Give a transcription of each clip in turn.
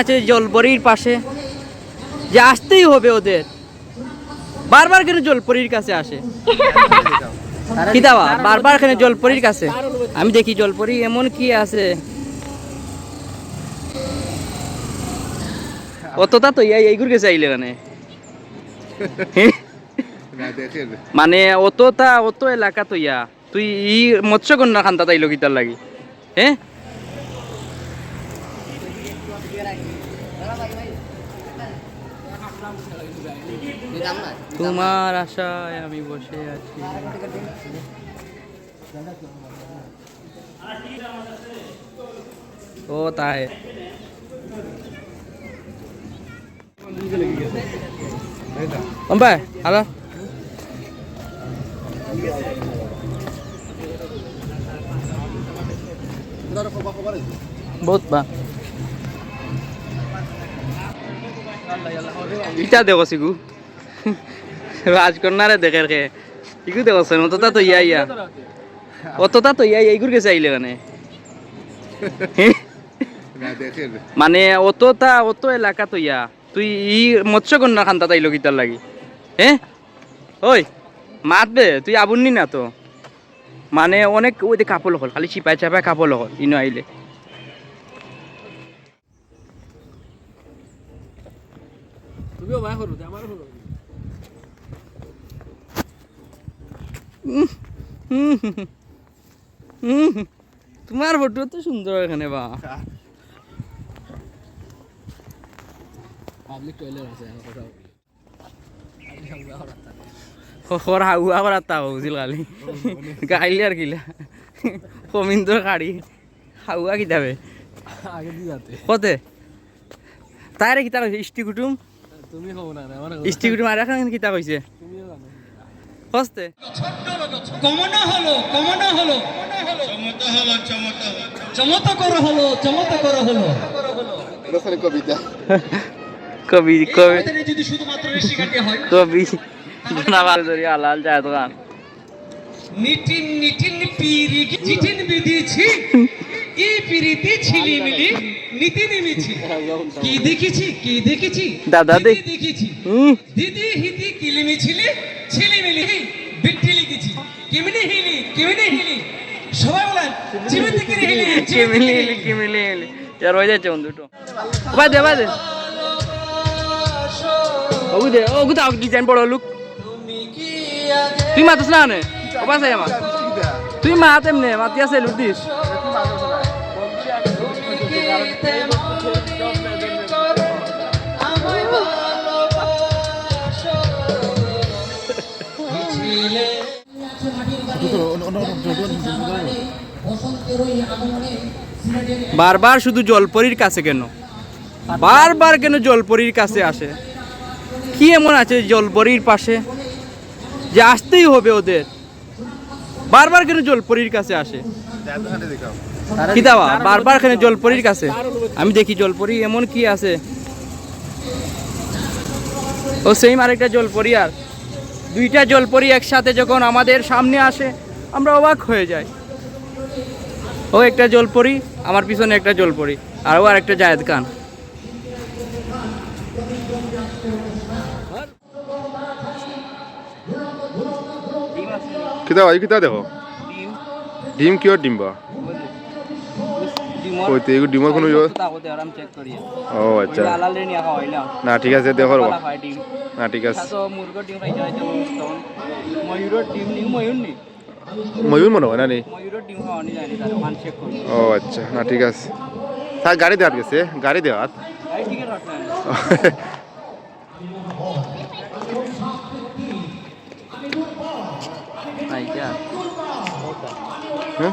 আছে জলপরির পাশে। যে আসতেই হবে ওদের। বারবার কেন জলপরির কাছে আসে। কি দাওয়া বারবার কেন জলপরির কাছে। আমি দেখি জলপরি এমন কি আছে। অতটা তো ইয়াই এইগুর কাছে আইলে মানে। মানে অতটা অত এলাকা তো ইয়া। তুই ই মৎস্যকন্যা খান্তা তাইলো কিতার লাগি? হ্যাঁ? তোমার আশায় আমি বসে আছি। ও তাই। ভাই হ্যালো বহুত বা ইটা দেখো সিগু। রাজকন্যারে দেখে রে ইগু দেখো সেন অতটা তো ইয়া ইয়া। অতটা তো ইয়া এইগুর কাছে আইলে মানে। মানে অতটা অত এলাকা তো ইয়া। তুই ই মৎস্যকন্যা খান্তা তাইলো কিতার লাগি। হ্যাঁ ওই মাতবে তুই আবুননি না তো। মানে অনেক ওই কাপড় হল খালি চিপাই চাপাই কাপড় হল ইনো আইলে তুমিও আমারও হলো। তোমার ফটো তো সুন্দর এখানে বা। পাবলিক টয়লেট আছে আমার কথা খর হাউয়া করার তা বুঝিল খালি গাইলে আর কিলা। কমিন্দর কাড়ি হাউয়া কিতাবে আগে দিয়ে যাতে। কতে? তাইরে কিতা কইছে ইষ্টি কুটুম। তুমি হও না আমার ইষ্টি কুটুম আর এখন কিতা কইছে? তুমিও জানো। হস্তে। কমানো হলো কমানো হলো। চমৎকার হলো চমৎকার হলো। কবি কবি। যদি শুধুমাত্র হয়। কবি। জানাবার ধরি আলাল যায় দোকান নিটিন নিটিন পিরি চিঠিন বিধিছি। এই পিরিতি ছিলি মিলি? নীতি নিমিছি। কি দেখেছি? কি দেখেছি? দাদা দেখেছি। দিদি হিতি কিলিমি ছিলি? ছিলি মিলি। বিট্টি লিখেছি। কেমনি হিলি কেমনি হিলি। সবাই বলেন চিমিতি কিরে হিলি কিমিলি হিলি। কিমিলি হিলি ইয়ার হয়ে যাচ্ছে দুটো বাই দে বাই দে। ওগু দে ওগু তাও ডিজাইন বড় লুক তুই মাতিস না নে? ও বাসাই আমার তুই মাত এমনে মাতি আছে লুক দিস। বারবার শুধু জলপরির কাছে কেন? বারবার কেন জলপরির কাছে আসে? কি এমন আছে জলপরির পাশে? যে আসতেই হবে ওদের। বারবার কেন জলপরির কাছে আসে? কি দাওয়া? বারবার কেন জলপরির কাছে? আমি দেখি জলপরি, এমন কি আছে? ও সেম আরেকটা জলপরি আর। দুইটা জলপরি একসাথে যখন আমাদের সামনে আসে, আমরা অবাক হয়ে যাই। ও একটা জলপরি, আমার পিছনে একটা জলপরি, আর ও আরেকটা জায়েদ খান। ভাই কিতা দেখো? ডিম? ডিম বা? ওই তো এগুলো ডিমের কোনো ইয়ে- ও আচ্ছা। না? ঠিক আছে দেখো না ঠিক আছে। ময়ূর মনে হয় না ও আচ্ছা না ঠিক আছে। তার গাড়ি দেওয়াত গেছে গাড়ি আইয়া হ্যাঁ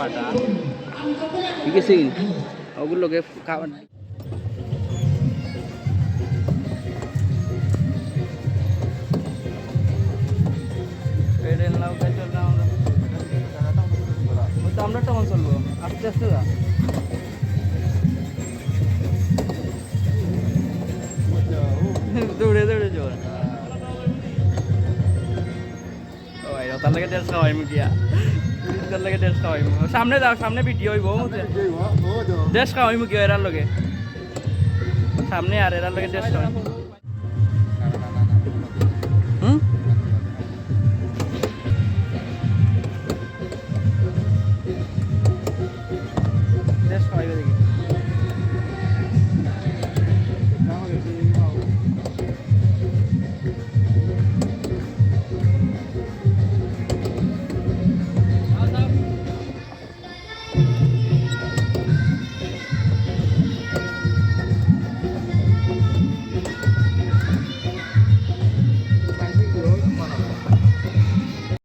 বাটা ঠিক আছে। ওগুলোকে খাবার আমরা কেমন চলবো আস্তে আস্তে যা দৌড়ে দৌড়ে চল ও ভাই তার লাগে ড্রেস খাওয়াই মুখিয়া তার লগে দেশ খাওয়াই সামনে যাও সামনে ভিডিও হইব দেশ খাওয়াই মুখিয়া এরার লগে? সামনে আর এরার লগে দেশ খাওয়াই